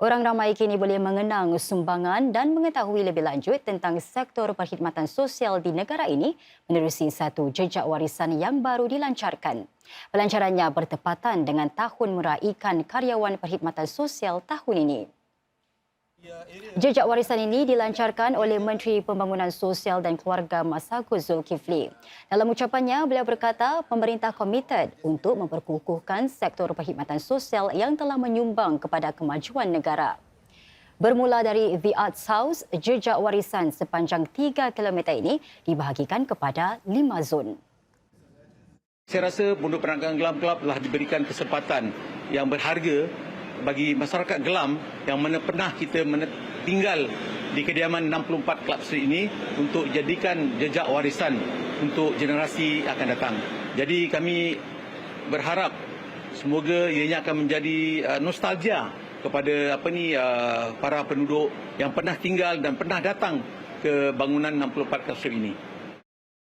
Orang ramai kini boleh mengenang sumbangan dan mengetahui lebih lanjut tentang sektor perkhidmatan sosial di negara ini menerusi satu jejak warisan yang baru dilancarkan. Pelancarannya bertepatan dengan Tahun Meraikan Karyawan Perkhidmatan Sosial tahun ini. Jejak warisan ini dilancarkan oleh Menteri Pembangunan Sosial dan Keluarga Masagos Zulkifli. Dalam ucapannya, beliau berkata pemerintah komited untuk memperkukuhkan sektor perkhidmatan sosial yang telah menyumbang kepada kemajuan negara. Bermula dari The Arts House, jejak warisan sepanjang 3 km ini dibahagikan kepada 5 zon. Saya rasa Pondok Perangkan Gelam Club telah diberikan kesempatan yang berharga bagi masyarakat Gelam yang mana pernah kita tinggal di kediaman 64 Club Street ini untuk jadikan jejak warisan untuk generasi akan datang. Jadi kami berharap semoga ianya akan menjadi uh, nostalgia kepada apa ni uh, para penduduk yang pernah tinggal dan pernah datang ke bangunan 64 Club Street ini.